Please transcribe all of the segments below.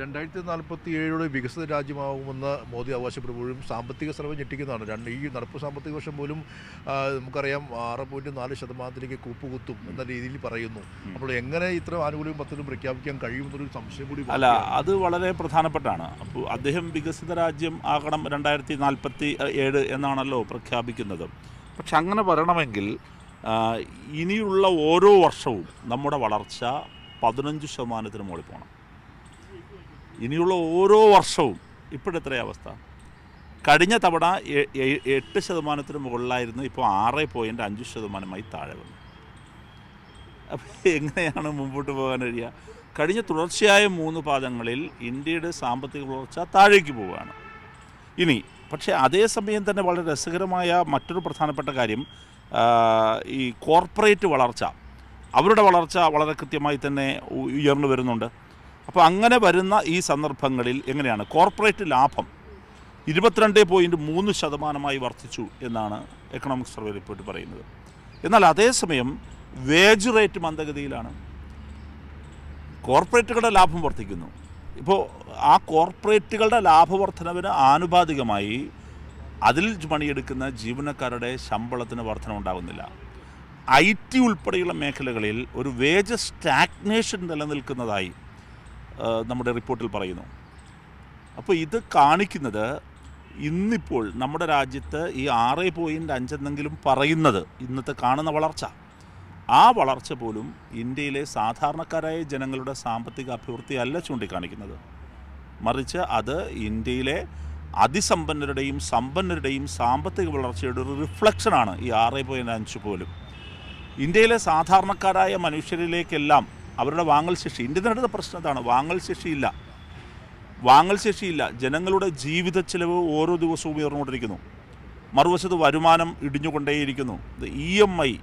രണ്ടായിരത്തി നാൽപ്പത്തി ഏഴോടെ വികസിത രാജ്യമാകുമെന്ന് മോദി അവകാശപ്പെടുമ്പോഴും സാമ്പത്തിക സർവേ ഞെട്ടിക്കുന്നതാണ്. രണ്ട് ഈ നടപ്പ് സാമ്പത്തിക വർഷം പോലും നമുക്കറിയാം ആറ് പോയിന്റ് നാല് ശതമാനത്തിലേക്ക് കൂപ്പുകുത്തും എന്ന രീതിയിൽ പറയുന്നു. അപ്പോൾ എങ്ങനെ ഇത്ര ആനുകൂല്യം പദ്ധതി പ്രഖ്യാപിക്കാൻ കഴിയുമെന്നൊരു സംശയം കൂടി അല്ല അത് വളരെ പ്രധാനപ്പെട്ടാണ്. അപ്പോൾ അദ്ദേഹം വികസിത രാജ്യം ആകണം രണ്ടായിരത്തി നാൽപ്പത്തി ഏഴ് എന്നാണല്ലോ പ്രഖ്യാപിക്കുന്നത്. പക്ഷെ അങ്ങനെ വരണമെങ്കിൽ ഇനിയുള്ള ഓരോ വർഷവും നമ്മുടെ വളർച്ച പതിനഞ്ച് ശതമാനത്തിന് മുകളിൽ പോകണം. ഇനിയുള്ള ഓരോ വർഷവും ഇപ്പോഴെത്ര അവസ്ഥ? കഴിഞ്ഞ തവണ എട്ട് ശതമാനത്തിന് മുകളിലായിരുന്നു ഇപ്പോൾ ആറ് പോയിന്റ് അഞ്ച് ശതമാനമായി താഴെ വന്നു. അപ്പോൾ എങ്ങനെയാണ് മുമ്പോട്ട് പോകാൻ കഴിയുക? കഴിഞ്ഞ തുടർച്ചയായ മൂന്ന് പാദങ്ങളിൽ ഇന്ത്യയുടെ സാമ്പത്തിക വളർച്ച താഴേക്ക് പോവുകയാണ്. ഇനി പക്ഷേ അതേസമയം തന്നെ വളരെ രസകരമായ മറ്റൊരു പ്രധാനപ്പെട്ട കാര്യം ഈ കോർപ്പറേറ്റ് വളർച്ച അവരുടെ വളർച്ച വളരെ കൃത്യമായി തന്നെ ഉയർന്നു വരുന്നുണ്ട്. അപ്പോൾ അങ്ങനെ വരുന്ന ഈ സന്ദർഭങ്ങളിൽ എങ്ങനെയാണ്? കോർപ്പറേറ്റ് ലാഭം ഇരുപത്തിരണ്ട് പോയിന്റ് മൂന്ന് ശതമാനമായി വർദ്ധിച്ചു എന്നാണ് എക്കണോമിക് സർവേ റിപ്പോർട്ട് പറയുന്നത്. എന്നാൽ അതേസമയം വേജ് റേറ്റ് മന്ദഗതിയിലാണ്. കോർപ്പറേറ്റുകളുടെ ലാഭം വർദ്ധിക്കുന്നു. ഇപ്പോൾ ആ കോർപ്പറേറ്റുകളുടെ ലാഭവർദ്ധനവിന് ആനുപാതികമായി അതിൽ പണിയെടുക്കുന്ന ജീവനക്കാരുടെ ശമ്പളത്തിന് വർധന ഉണ്ടാകുന്നില്ല. ഐ ടി ഉൾപ്പെടെയുള്ള മേഖലകളിൽ ഒരു വേജ് സ്റ്റാഗ്നേഷൻ നിലനിൽക്കുന്നതായി നമ്മുടെ റിപ്പോർട്ടിൽ പറയുന്നു. അപ്പോൾ ഇത് കാണിക്കുന്നത് ഇന്നിപ്പോൾ നമ്മുടെ രാജ്യത്ത് ഈ ആറ് പോയിന്റ് അഞ്ചെന്നെങ്കിലും പറയുന്നത് ഇന്നത്തെ കാണുന്ന വളർച്ച. ആ വളർച്ച പോലും ഇന്ത്യയിലെ സാധാരണക്കാരായ ജനങ്ങളുടെ സാമ്പത്തിക അഭിവൃദ്ധി അല്ല ചൂണ്ടിക്കാണിക്കുന്നത്. മറിച്ച് അത് ഇന്ത്യയിലെ അതിസമ്പന്നരുടെയും സമ്പന്നരുടെയും സാമ്പത്തിക വളർച്ചയുടെ ഒരു റിഫ്ലക്ഷനാണ് ഈ ആറ് പോയിന്റ് അഞ്ച് പോലും. ഇന്ത്യയിലെ സാധാരണക്കാരായ മനുഷ്യരിലേക്കെല്ലാം അവരുടെ വാങ്ങൽ ശേഷി. ഇന്ത്യ നേരിടുന്ന പ്രശ്നം അതാണ്. വാങ്ങൽ ശേഷിയില്ല. വാങ്ങൽ ശേഷിയില്ല. ജനങ്ങളുടെ ജീവിത ചെലവ് ഓരോ ദിവസവും ഉയർന്നുകൊണ്ടിരിക്കുന്നു. മറുവശത്ത് വരുമാനം ഇടിഞ്ഞുകൊണ്ടേയിരിക്കുന്നു. E M I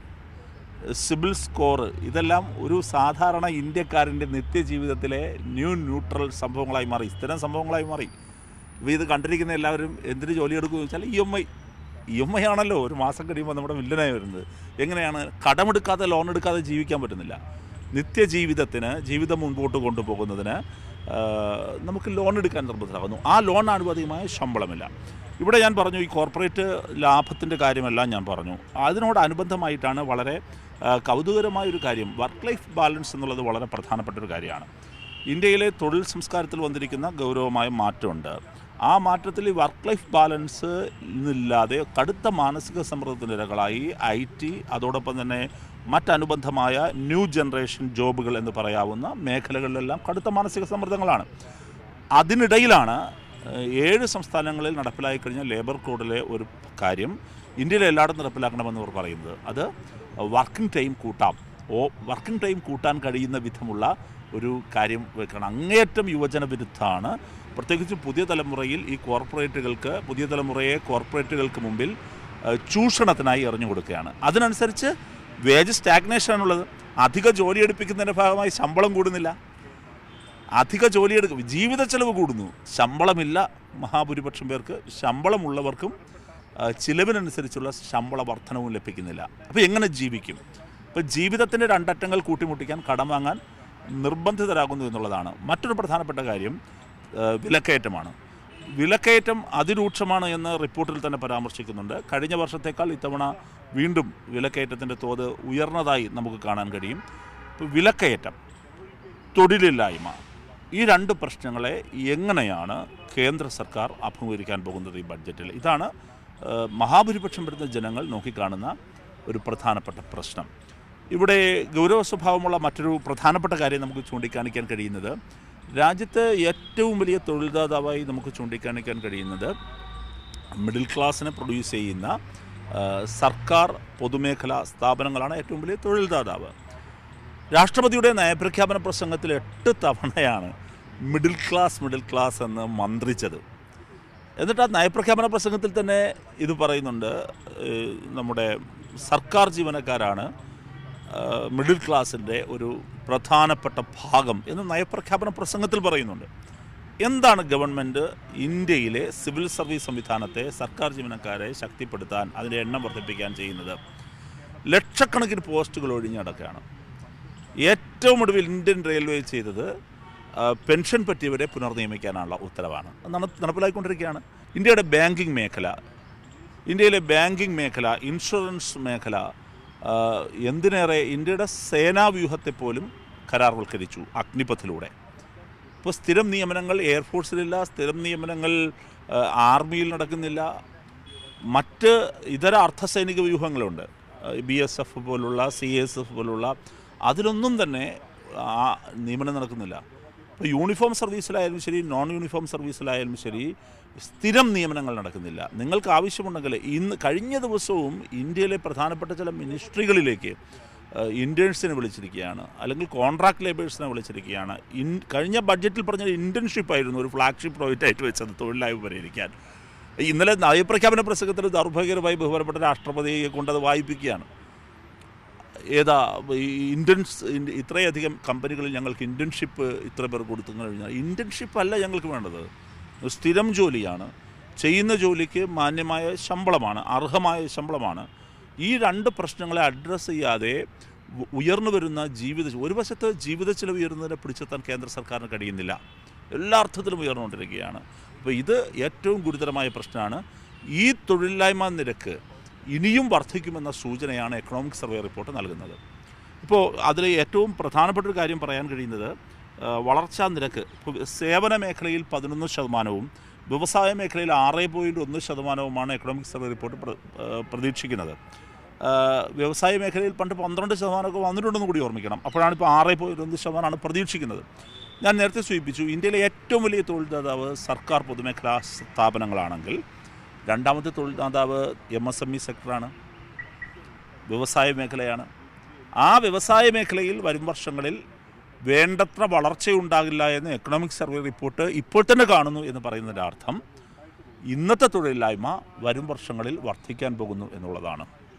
CIBIL score ഇതെല്ലാം ഒരു സാധാരണ ഇന്ത്യക്കാരന്റെ നിത്യജീവിതത്തിലെ ന്യൂ ന്യൂട്രൽ സംഭവങ്ങളായി മാറി. സ്ഥിരം സംഭവങ്ങളായി മാറി. ഇപ്പോൾ ഇത് കണ്ടിരിക്കുന്ന എല്ലാവരും എന്തിന് ജോലി എടുക്കുമെന്ന് വെച്ചാൽ E M I. E M I ആണല്ലോ. ഒരു മാസം കഴിയുമ്പോൾ നമ്മുടെ വില്ലനായി വരുന്നത്. എങ്ങനെയാണ്? കടമെടുക്കാതെ ലോൺ എടുക്കാതെ ജീവിക്കാൻ പറ്റുന്നില്ല. നിത്യജീവിതത്തിന് ജീവിതം മുൻപോട്ട് കൊണ്ടുപോകുന്നതിന് നമുക്ക് ലോൺ എടുക്കാൻ നിർബന്ധമാകുന്നു ആ ലോൺ ആനുപാതികമായ ശമ്പളമില്ല. ഇവിടെ ഞാൻ പറഞ്ഞു ഈ കോർപ്പറേറ്റ് ലാഭത്തിന്റെ കാര്യമെല്ലാം ഞാൻ പറഞ്ഞു. അതിനോടനുബന്ധമായിട്ടാണ് വളരെ ആ, കൗതുകരമായ ഒരു കാര്യം. വർക്ക് ലൈഫ് ബാലൻസ് എന്നുള്ളത് വളരെ പ്രധാനപ്പെട്ട ഒരു കാര്യമാണ്. ഇന്ത്യയിലെ തൊഴിൽ സംസ്കാരത്തിൽ വന്നിരിക്കുന്ന ഗൗരവമായ മാറ്റമുണ്ട്. ആ മാറ്റത്തിൽ വർക്ക് ലൈഫ് ബാലൻസ് ഇന്നില്ലാതെ കടുത്ത മാനസിക സമ്മർദ്ദത്തിന്റെ ഇരകളായി ഐ ടി അതോടൊപ്പം തന്നെ മറ്റനുബന്ധമായ ന്യൂ ജനറേഷൻ ജോബുകൾ എന്ന് പറയാവുന്ന മേഖലകളിലെല്ലാം കടുത്ത മാനസിക സമ്മർദ്ദങ്ങളാണ്. അതിനിടയിലാണ് ഏഴ് സംസ്ഥാനങ്ങളിൽ നടപ്പിലായി കഴിഞ്ഞ ലേബർ കോഡിലെ ഒരു കാര്യം ഇന്ത്യയിലെ എല്ലായിടത്തും നടപ്പിലാക്കണമെന്ന് അവർ പറയുന്നത്. അത് വർക്കിംഗ് ടൈം കൂട്ടാം. ഓ വർക്കിംഗ് ടൈം കൂട്ടാൻ കഴിയുന്ന വിധമുള്ള ഒരു കാര്യം വെക്കണം. അങ്ങേയറ്റം യുവജന വിരുദ്ധമാണ് പ്രത്യേകിച്ച് പുതിയ തലമുറയിൽ ഈ കോർപ്പറേറ്റുകൾക്ക് പുതിയ തലമുറയെ കോർപ്പറേറ്റുകൾക്ക് മുമ്പിൽ ചൂഷണത്തിനായി എറിഞ്ഞു കൊടുക്കുകയാണ്. അതിനനുസരിച്ച് വേജ് സ്റ്റാഗ്നേഷൻ സ്റ്റാഗ്നേഷനാണുള്ളത്. അധിക ജോലി എടുപ്പിക്കുന്നതിന്റെ ഭാഗമായി ശമ്പളം കൂടുന്നില്ല. അധിക ജോലി എടുക്കും ജീവിത ചെലവ് കൂടുന്നു. ശമ്പളമില്ല മഹാഭൂരിപക്ഷം പേർക്ക്. ശമ്പളമുള്ളവർക്കും ചിലവിനനുസരിച്ചുള്ള ശമ്പള വർധനവും ലഭിക്കുന്നില്ല. അപ്പോൾ എങ്ങനെ ജീവിക്കും? ഇപ്പോൾ ജീവിതത്തിന്റെ രണ്ടറ്റങ്ങൾ കൂട്ടിമുട്ടിക്കാൻ കടം വാങ്ങാൻ നിർബന്ധിതരാകുന്നു എന്നുള്ളതാണ്. മറ്റൊരു പ്രധാനപ്പെട്ട കാര്യം വിലക്കയറ്റമാണ്. വിലക്കയറ്റം അതിരൂക്ഷമാണ് എന്ന് റിപ്പോർട്ടിൽ തന്നെ പരാമർശിക്കുന്നുണ്ട്. കഴിഞ്ഞ വർഷത്തേക്കാൾ ഇത്തവണ വീണ്ടും വിലക്കയറ്റത്തിന്റെ തോത് ഉയർന്നതായി നമുക്ക് കാണാൻ കഴിയും. വിലക്കയറ്റം തൊഴിലില്ലായ്മ ഈ രണ്ട് പ്രശ്നങ്ങളെ എങ്ങനെയാണ് കേന്ദ്ര സർക്കാർ അഭിമുഖീകരിക്കാൻ പോകുന്നത് ഈ ബഡ്ജറ്റിൽ? ഇതാണ് മഹാഭൂരിപക്ഷം വരുന്ന ജനങ്ങൾ നോക്കിക്കാണുന്ന ഒരു പ്രധാനപ്പെട്ട പ്രശ്നം. ഇവിടെ ഗൗരവ സ്വഭാവമുള്ള മറ്റൊരു പ്രധാനപ്പെട്ട കാര്യം നമുക്ക് ചൂണ്ടിക്കാണിക്കാൻ കഴിയുന്നത് രാജ്യത്ത് ഏറ്റവും വലിയ തൊഴിൽദാതാവായി നമുക്ക് ചൂണ്ടിക്കാണിക്കാൻ കഴിയുന്നത് മിഡിൽ ക്ലാസ്സിനെ പ്രൊഡ്യൂസ് ചെയ്യുന്ന സർക്കാർ പൊതുമേഖലാ സ്ഥാപനങ്ങളാണ് ഏറ്റവും വലിയ തൊഴിൽദാതാവ്. രാഷ്ട്രപതിയുടെ നയപ്രഖ്യാപന പ്രസംഗത്തിൽ എട്ട് തവണയാണ് മിഡിൽ ക്ലാസ് മിഡിൽ ക്ലാസ് എന്ന് മന്ത്രിച്ചത്. എന്നിട്ട് ആ നയപ്രഖ്യാപന പ്രസംഗത്തിൽ തന്നെ ഇത് പറയുന്നുണ്ട് നമ്മുടെ സർക്കാർ ജീവനക്കാരാണ് മിഡിൽ ക്ലാസിന്റെ ഒരു പ്രധാനപ്പെട്ട ഭാഗം എന്ന് നയപ്രഖ്യാപന പ്രസംഗത്തിൽ പറയുന്നുണ്ട്. എന്താണ് ഗവൺമെന്റ് ഇന്ത്യയിലെ സിവിൽ സർവീസ് സംവിധാനത്തെ സർക്കാർ ജീവനക്കാരെ ശക്തിപ്പെടുത്താൻ അതിന്റെ എണ്ണം വർദ്ധിപ്പിക്കാൻ ചെയ്യുന്നത്? ലക്ഷക്കണക്കിന് പോസ്റ്റുകൾ ഒഴിഞ്ഞടക്കുകയാണ് ഏറ്റവും ഒടുവിൽ ഇന്ത്യൻ റെയിൽവേ ചെയ്തത് പെൻഷൻ പറ്റിയവരെ പുനർനിയമിക്കാനുള്ള ഉത്തരവാണ്. നടപ്പിലാക്കിക്കൊണ്ടിരിക്കുകയാണ് നട- ഇന്ത്യയുടെ ബാങ്കിങ് മേഖല ഇന്ത്യയിലെ ബാങ്കിങ് മേഖല ഇൻഷുറൻസ് മേഖല എന്തിനേറെ ഇന്ത്യയുടെ സേനാവ്യൂഹത്തെ പോലും കരാർവൽക്കരിച്ചു അഗ്നിപഥിലൂടെ. ഇപ്പോൾ സ്ഥിരം നിയമനങ്ങൾ എയർഫോഴ്സിലില്ല സ്ഥിരം നിയമനങ്ങൾ ആർമിയിൽ നടക്കുന്നില്ല. മറ്റ് ഇതര അർദ്ധസൈനിക വ്യൂഹങ്ങളുണ്ട്. ബി എസ് എഫ് പോലുള്ള സി എസ് എഫ് പോലുള്ള. അതിലൊന്നും തന്നെ നിയമനം നടക്കുന്നില്ല. ഇപ്പോൾ യൂണിഫോം സർവീസിലായാലും ശരി നോൺ യൂണിഫോം സർവീസിലായാലും ശരി സ്ഥിരം നിയമനങ്ങൾ നടക്കുന്നില്ല. നിങ്ങൾക്ക് ആവശ്യമുണ്ടെങ്കിൽ ഇന്ന് കഴിഞ്ഞ ദിവസവും ഇന്ത്യയിലെ പ്രധാനപ്പെട്ട ചില മിനിസ്ട്രികളിലേക്ക് ഇന്റേൺസിനെ വിളിച്ചിരിക്കുകയാണ്. അല്ലെങ്കിൽ കോൺട്രാക്ട് ലേബേഴ്സിനെ വിളിച്ചിരിക്കുകയാണ്. ഇൻ കഴിഞ്ഞ ബഡ്ജറ്റിൽ പറഞ്ഞ ഇന്റേൺഷിപ്പ് ആയിരുന്നു ഒരു ഫ്ലാഗ്ഷിപ്പ് പ്രോജക്റ്റ് ആയിട്ട് വെച്ചത് തൊഴിലായ്മ പരിഹരിക്കാൻ ഇന്നലെ നയപ്രഖ്യാപന പ്രസംഗത്തിൽ ദൗർഭാഗ്യകരമായി ബഹുമാനപ്പെട്ട രാഷ്ട്രപതിയെ കൊണ്ടത് വായിപ്പിക്കുകയാണ്. ഏതാ ഇന്റേൺസ് ഇത്രയധികം കമ്പനികളിൽ ഞങ്ങൾക്ക് ഇന്റേൺഷിപ്പ് ഇത്ര പേർ കൊടുത്തു കഴിഞ്ഞാൽ ഇന്റേൺഷിപ്പ് അല്ല ഞങ്ങൾക്ക് വേണ്ടത്. സ്ഥിരം ജോലിയാണ്. ചെയ്യുന്ന ജോലിക്ക് മാന്യമായ ശമ്പളമാണ് അർഹമായ ശമ്പളമാണ്. ഈ രണ്ട് പ്രശ്നങ്ങളെ അഡ്രസ്സ് ചെയ്യാതെ ഉയർന്നു വരുന്ന ജീവിത ഒരു വശത്ത് ജീവിത ചെലവ് ഉയരുന്നതിനെ പിടിച്ചെത്താൻ കേന്ദ്ര സർക്കാരിന് കഴിയുന്നില്ല. എല്ലാ അർത്ഥത്തിലും ഉയർന്നുകൊണ്ടിരിക്കുകയാണ്. അപ്പോൾ ഇത് ഏറ്റവും ഗുരുതരമായ പ്രശ്നമാണ്. ഈ തൊഴിലില്ലായ്മ നിരക്ക് ഇനിയും വർദ്ധിക്കുമെന്ന സൂചനയാണ് എക്കണോമിക് സർവേ റിപ്പോർട്ട് നൽകുന്നത്. ഇപ്പോൾ അതിൽ ഏറ്റവും പ്രധാനപ്പെട്ട ഒരു കാര്യം പറയാൻ കഴിയുന്നത് വളർച്ചാ നിരക്ക് സേവന മേഖലയിൽ പതിനൊന്ന് ശതമാനവും വ്യവസായ മേഖലയിൽ ആറ് പോയിന്റ് ഒന്ന് ശതമാനവുമാണ് എക്കണോമിക് സർവേ റിപ്പോർട്ട് പ്ര- പ്രതീക്ഷിക്കുന്നത്. വ്യവസായ മേഖലയിൽ പണ്ട് പന്ത്രണ്ട് ശതമാനമൊക്കെ വന്നിട്ടുണ്ടെന്ന് കൂടി ഓർമ്മിക്കണം. അപ്പോഴാണ് ഇപ്പോൾ ആറ് പോയിന്റ് ഒന്ന് ശതമാനമാണ് പ്രതീക്ഷിക്കുന്നത്. ഞാൻ നേരത്തെ സൂചിപ്പിച്ചു ഇന്ത്യയിലെ ഏറ്റവും വലിയ തൊഴിൽദാതാവ് സർക്കാർ പൊതുമേഖലാ സ്ഥാപനങ്ങളാണെങ്കിൽ രണ്ടാമത്തെ തൊഴിൽദാതാവ് എം എസ് എം ഇ സെക്ടറാണ് വ്യവസായ മേഖലയാണ്. ആ വ്യവസായ മേഖലയിൽ വരും വർഷങ്ങളിൽ വേണ്ടത്ര വളർച്ചയുണ്ടാകില്ല എന്ന് എക്കണോമിക് സർവേ റിപ്പോർട്ട് ഇപ്പോൾ തന്നെ കാണുന്നു എന്ന് പറയുന്നതിന്റെ അർത്ഥം ഇന്നത്തെ തൊഴിലില്ലായ്മ വരും വർഷങ്ങളിൽ വർദ്ധിക്കാൻ പോകുന്നു എന്നുള്ളതാണ്.